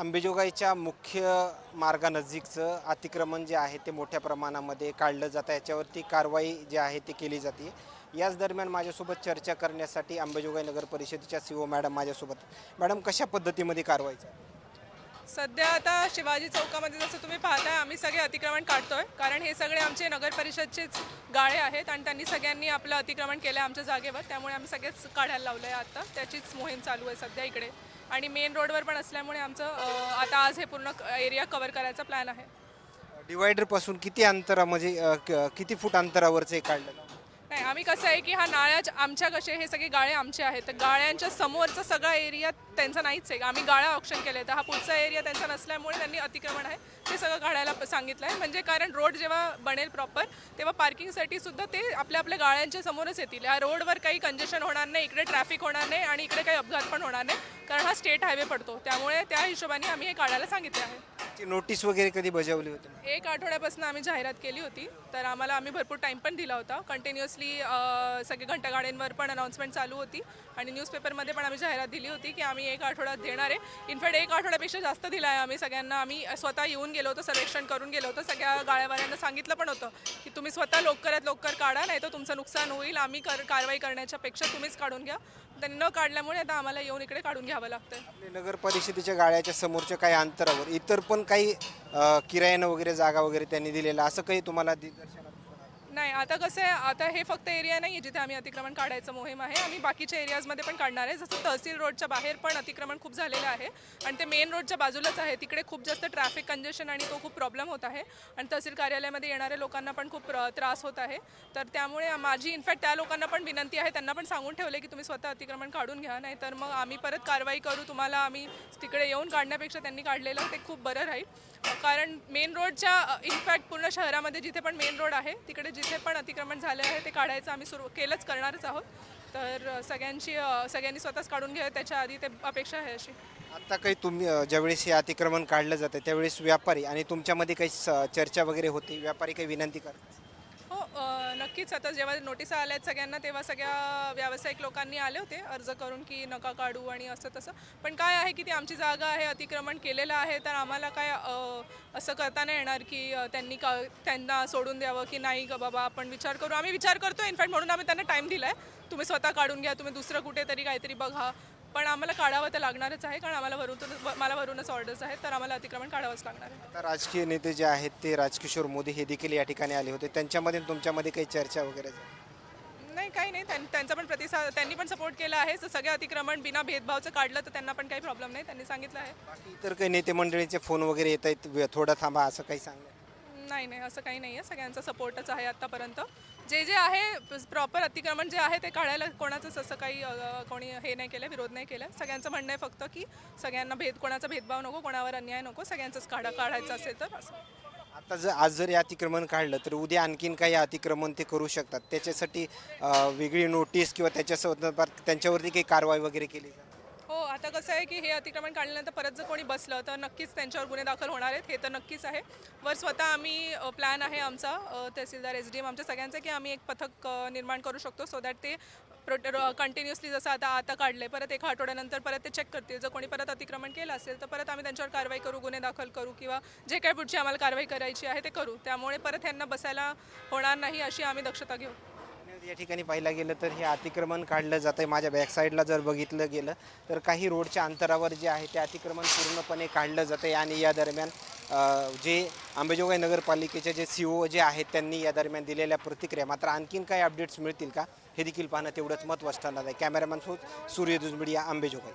अंबेजोगाईच्या मुख्य मार्गानजीकचं अतिक्रमण जे आहे ते मोठ्या प्रमाणामध्ये काढलं जातं. याच्यावरती कारवाई जी आहे ती केली जाते. याच दरम्यान माझ्यासोबत चर्चा करण्यासाठी अंबेजोगाई नगर परिषदेच्या सी ओ मॅडम माझ्यासोबत मॅडम कशा पद्धतीमध्ये कारवाई सध्या आता शिवाजी चौकामध्ये जसं तुम्ही पाहताय आम्ही सगळे अतिक्रमण काढतोय. कारण हे सगळे आमचे नगर परिषदचेच गाळे आहेत आणि त्यांनी सगळ्यांनी आपलं अतिक्रमण केलं आहे आमच्या जागेवर. त्यामुळे आम्ही सगळेच काढायला लावलं आहे आता. त्याचीच मोहीम चालू आहे सध्या इकडे. आणि मेन रोडवर पण असल्यामुळे आमचं अं, आता आज हे पूर्ण एरिया कव्हर करायचा प्लॅन आहे. डिवायडरपासून किती अंतरा म्हणजे अ, क- किती फूट अंतरावरचं हे काढलं? नाही आम्ही कसं आहे की हा नाळ्या आमच्या कसे हे सगळे गाळे आमचे आहेत. तर गाळ्यांच्या समोरचा सगळा एरिया त्यांचा नाहीच आहे. आम्ही गाळ्या ऑप्शन केले. तर हा पुढचा एरिया त्यांचा नसल्यामुळे त्यांनी अतिक्रमण आहे. ते सगळं काढायला प- सांगितलं आहे. म्हणजे कारण रोड जेव्हा बनेल प्रॉपर तेव्हा पार्किंगसाठी सुद्धा ते आपल्या आपल्या गाळ्यांच्या समोरच येतील. या रोडवर काही कंजेशन होणार नाही. इकडे ट्रॅफिक होणार नाही आणि इकडे काही अपघात पण होणार नाही. कारण हा स्टेट हायवे पडतो. त्यामुळे त्या हिशोबाने आम्ही हे काढायला सांगितले आहे. नोटीस वगैरे कधी बजावली होती? एक आठवड्यापासून आम्ही जाहिरात केली होती. तर आम्हाला आम्ही भरपूर टाईम पण दिला होता. कंटिन्युअसली सगळे घंटागाड्यांवर पण अनाऊन्समेंट चालू होती. आणि न्यूजपेपरमध्ये पण आम्ही जाहिरात दिली होती की आम्ही एक आठवड्यात देणार आहे. इनफॅक्ट एक आठवड्यापेक्षा जास्त दिला आहे आम्ही. सगळ्यांना आम्ही स्वतः येऊन गेलो होतो सर्वेक्षण करून गेलो होतो. सगळ्या गाळ्यावाल्यांना सांगितलं पण होतं की तुम्ही स्वतः लवकरात लवकर काढा नाही तर तुमचं नुकसान होईल. आम्ही कर कारवाई करण्याच्या पेक्षा तुम्हीच काढून घ्या. त्यांनी न काढल्यामुळे आता आम्हाला येऊन इकडे काढून घ्यावं लागतं आपले नगर परिषदेच्या गाळ्याच्या समोरच्या काही अंतरावर इतर पण काही अ, किरायानं वगैरे जागा वगैरे त्यांनी दिलेलं असं काही तुम्हाला दिग्दर्शन नाही आता कसं आहे आता हे फक्त एरिया नाही आहे जिथे आम्ही अतिक्रमण काढायचं मोहीम आहे. आम्ही बाकीच्या एरियाजमध्ये पण काढणार आहे. जसं तहसील रोडच्या बाहेर पण अतिक्रमण खूप झालेलं आहे. आणि ते मेन रोडच्या बाजूलाच आहे. तिकडे खूप जास्त ट्रॅफिक कंजेशन आणि तो खूप प्रॉब्लेम होत आहे. आणि तहसील कार्यालयामध्ये येणाऱ्या लोकांना पण खूप त्रास होत आहे. तर त्यामुळे माझी इनफॅक्ट त्या लोकांना पण विनंती आहे. त्यांना पण सांगून ठेवले की तुम्ही स्वतः अतिक्रमण काढून घ्या. नाही तर मग आम्ही परत कारवाई करू. तुम्हाला आम्ही तिकडे येऊन काढण्यापेक्षा त्यांनी काढलेलं ते खूप बरं राहील. कारण मेन रोडच्या इनफॅक्ट पूर्ण शहरामध्ये जिथे पण मेन रोड आहे तिकडे जिथे पण अतिक्रमण झालं आहे ते काढायचं आम्ही सुरू केलंच करणारच आहोत. तर सगळ्यांची सगळ्यांनी स्वतःच काढून घ्या त्याच्या आधी ते अपेक्षा आहे अशी. आता काही तुम्ही ज्यावेळेस हे अतिक्रमण काढलं जातं त्यावेळेस व्यापारी आणि तुमच्यामध्ये काही चर्चा वगैरे होती व्यापारी काही विनंती करतात? नक्कीच. आता जेव्हा नोटिसा आल्या आहेत सगळ्यांना तेव्हा सगळ्या व्यावसायिक लोकांनी आले होते अर्ज करून की नका काढू आणि असं तसं. पण काय आहे की ती आमची जागा आहे अतिक्रमण केलेलं आहे तर आम्हाला काय असं करता नाही येणार की त्यांनी का त्यांना सोडून द्यावं की नाही का बाबा आपण विचार करू. आम्ही विचार करतो इनफॅक्ट म्हणून आम्ही त्यांना टाईम दिला आहे तुम्ही स्वतः काढून घ्या तुम्ही दुसरं कुठेतरी काहीतरी बघा. पण आम्हाला काढावं तर लागणारच आहे कारण आम्हाला वरून मला वरूनच ऑर्डर्स आहेत तर आम्हाला अतिक्रमण काढावंच लागणार आहे. आता राजकीय नेते जे आहेत ते राजकिशोर मोदी हे देखील या ठिकाणी आले होते. त्यांच्यामध्ये तुमच्यामध्ये काही चर्चा वगैरे झाली? नाही काही नाही. त्यां- त्यांचा पण प्रतिसाद त्यांनी पण सपोर्ट केला आहे. जर सगळे अतिक्रमण बिना भेदभावचं काढलं तर त्यांना पण काही प्रॉब्लेम नाही त्यांनी सांगितलं आहे. बाकी इतर काही नेते मंडळीचे फोन वगैरे येत आहेत थोडं थांबा असं काही सांगा नाही नाही असं काही नाही आहे सगळ्यांचा सपोर्टच आहे आत्तापर्यंत जे जे आहे प्रॉपर अतिक्रमण जे आहे ते काढायला कोणाचंच असं काही अ, कोणी हे नाही केलं विरोध नाही केला. सगळ्यांचं म्हणणं आहे फक्त की सगळ्यांना भेद कोणाचा भेदभाव नको कोणावर अन्याय नको सगळ्यांचंच काढा काढायचं असेल तर असं. आता जर आज जर हे अतिक्रमण काढलं तर उद्या आणखीन काही अतिक्रमण ते करू शकतात. त्याच्यासाठी अ, वेगळी नोटीस किंवा त्याच्या संदर्भात त्यांच्यावरती काही कारवाई वगैरे केली जाते. आता कसं आहे की हे अतिक्रमण काढल्यानंतर परत जर कोणी बसलं तर नक्कीच त्यांच्यावर गुन्हे दाखल होणार आहेत हे तर नक्कीच आहे. वर स्वतः आम्ही प्लॅन आहे आमचा तहसीलदार एस डी एम आमच्या सगळ्यांचा की आम्ही एक पथक निर्माण करू शकतो सो दॅट ते कंटिन्युअसली जसं आता आता काढले परत एका आठवड्यानंतर परत ते चेक करतील. जर कोणी परत अतिक्रमण केलं असेल तर परत आम्ही त्यांच्यावर कारवाई करू गुन्हे दाखल करू किंवा जे काही पुढची आम्हाला कारवाई करायची आहे ते करू. त्यामुळे परत यांना बसायला होणार नाही अशी आम्ही दक्षता घेऊ. या ठिकाणी पाहिलं गेलं तर हे अतिक्रमण काढलं जातं आहे माझ्या बॅकसाईडला जर बघितलं गेलं तर काही रोडच्या अंतरावर जे आहे ते अतिक्रमण पूर्णपणे काढलं जातं आहे आणि या दरम्यान जे अंबेजोगाई नगरपालिकेचे जे सी ओ जे आहेत त्यांनी या दरम्यान दिलेल्या प्रतिक्रिया. मात्र आणखीन काही अपडेट्स मिळतील का? हे देखील पाहणं तेवढंच महत्त्वाचं ठरणार आहे. कॅमेरामॅन सूर्य दुजमिडिया अंबेजोगाई.